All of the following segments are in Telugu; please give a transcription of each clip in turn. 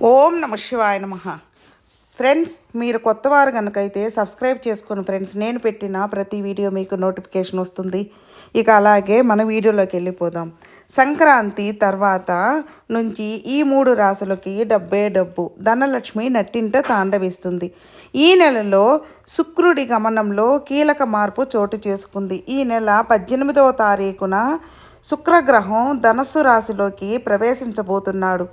ఓం నమ శివాయ నమ. ఫ్రెండ్స్ మీరు కొత్త వారు కనుకైతే సబ్స్క్రైబ్ చేసుకుని ఫ్రెండ్స్ నేను పెట్టిన ప్రతి వీడియో మీకు నోటిఫికేషన్ వస్తుంది. ఇక అలాగే మన వీడియోలోకి వెళ్ళిపోదాం. సంక్రాంతి తర్వాత నుంచి ఈ మూడు రాసులకి డబ్బే డబ్బు ధనలక్ష్మి నట్టింట తాండవిస్తుంది. ఈ నెలలో శుక్రుడి గమనంలో కీలక మార్పు చోటు చేసుకుంది. ఈ నెల పద్దెనిమిదవ తారీఖున శుక్రగ్రహం ధనస్సు రాశిలోకి ప్రవేశించబోతున్నాడు.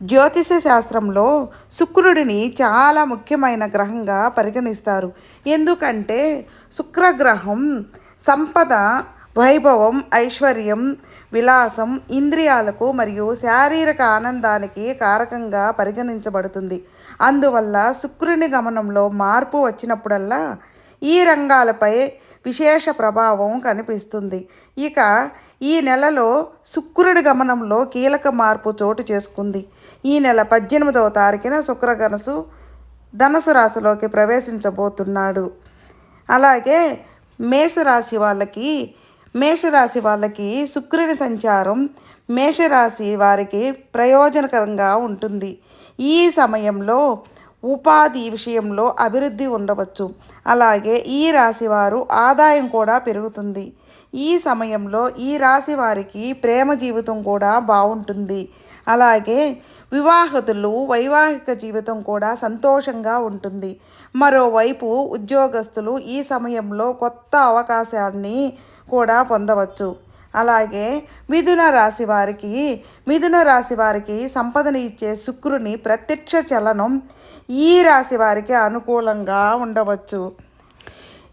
జ్యోతిష శాస్త్రంలో శుక్రుడిని చాలా ముఖ్యమైన గ్రహంగా పరిగణిస్తారు. ఎందుకంటే శుక్రగ్రహం సంపద వైభవం ఐశ్వర్యం విలాసం ఇంద్రియాలకు మరియు శారీరక ఆనందానికి కారకంగా పరిగణించబడుతుంది. అందువల్ల శుక్రుని గమనంలో మార్పు వచ్చినప్పుడల్లా ఈ రంగాలపై విశేష ప్రభావం కనిపిస్తుంది. ఇక ఈ నెలలో శుక్రుడి గమనంలో కీలక మార్పు చోటు చేసుకుంది. ఈ నెల పద్దెనిమిదవ తారీఖున శుక్రగనసు ధనసు రాశిలోకి ప్రవేశించబోతున్నాడు. అలాగే మేషరాశి వాళ్ళకి మేషరాశి వాళ్ళకి శుక్రుని సంచారం మేషరాశి వారికి ప్రయోజనకరంగా ఉంటుంది. ఈ సమయంలో ఉపాధి విషయంలో అభివృద్ధి ఉండవచ్చు. అలాగే ఈ రాశి వారు ఆదాయం కూడా పెరుగుతుంది. ఈ సమయంలో ఈ రాశి వారికి ప్రేమ జీవితం కూడా బాగుంటుంది. అలాగే వివాహతులు వైవాహిక జీవితం కూడా సంతోషంగా ఉంటుంది. మరోవైపు ఉద్యోగస్తులు ఈ సమయంలో కొత్త అవకాశాన్ని కూడా పొందవచ్చు. అలాగే మిథున రాశి వారికి మిథున రాశి వారికి సంపదను ఇచ్చే శుక్రుని ప్రత్యక్ష చలనం ఈ రాశి వారికి అనుకూలంగా ఉండవచ్చు.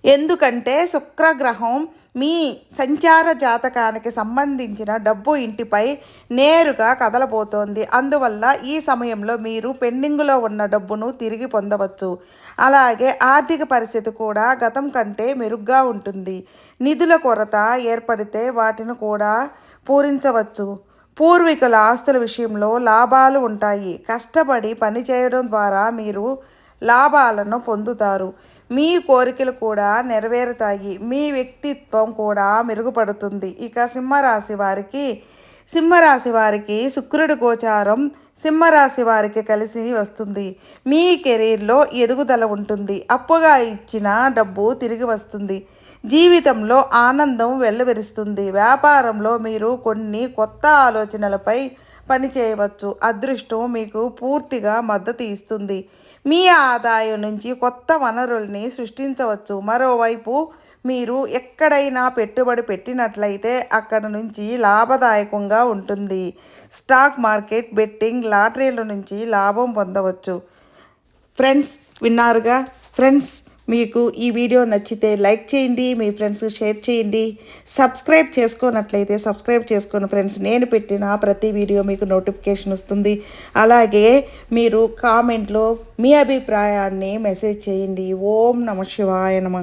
ఎందుకంటే శుక్రగ్రహం మీ సంచార జాతకానికి సంబంధించిన డబ్బు ఇంటిపై నేరుగా కదలబోతోంది. అందువల్ల ఈ సమయంలో మీరు పెండింగ్లో ఉన్న డబ్బును తిరిగి పొందవచ్చు. అలాగే ఆర్థిక పరిస్థితి కూడా గతం కంటే మెరుగ్గా ఉంటుంది. నిధుల కొరత ఏర్పడితే వాటిని కూడా పూరించవచ్చు. పూర్వీకుల ఆస్తుల విషయంలో లాభాలు ఉంటాయి. కష్టపడి పనిచేయడం ద్వారా మీరు లాభాలను పొందుతారు. మీ కోరికలు కూడా నెరవేరుతాయి. మీ వ్యక్తిత్వం కూడా మెరుగుపడుతుంది. ఇక సింహరాశి వారికి సింహరాశి వారికి శుక్రుడి గోచారం సింహరాశి వారికి కలిసి వస్తుంది. మీ కెరీర్లో ఎదుగుదల ఉంటుంది. అప్పుగా ఇచ్చిన డబ్బు తిరిగి వస్తుంది. జీవితంలో ఆనందం వెల్లవిరుస్తుంది. వ్యాపారంలో మీరు కొన్ని కొత్త ఆలోచనలపై పని చేయవచ్చు అదృష్టం మీకు పూర్తిగా మద్దతు ఇస్తుంది. మీ ఆదాయం నుంచి కొత్త వనరుల్ని సృష్టించవచ్చు. మరోవైపు మీరు ఎక్కడైనా పెట్టుబడి పెట్టినట్లయితే అక్కడ నుంచి లాభదాయకంగా ఉంటుంది. స్టాక్ మార్కెట్ బెట్టింగ్ లాటరీల నుంచి లాభం పొందవచ్చు. ఫ్రెండ్స్ విన్నారుగా? ఫ్రెండ్స్ మీకు ఈ వీడియో నచ్చితే లైక్ చేయండి మీ ఫ్రెండ్స్ షేర్ చేయండి. సబ్స్క్రైబ్ చేసుకోనట్లయితే సబ్స్క్రైబ్ చేసుకోండి ఫ్రెండ్స్ నేను పెట్టిన ప్రతి వీడియో మీకు నోటిఫికేషన్ వస్తుంది. అలాగే మీరు కామెంట్లో మీ అభిప్రాయాన్ని మెసేజ్ చేయండి. ఓం నమ శివాయ నమ.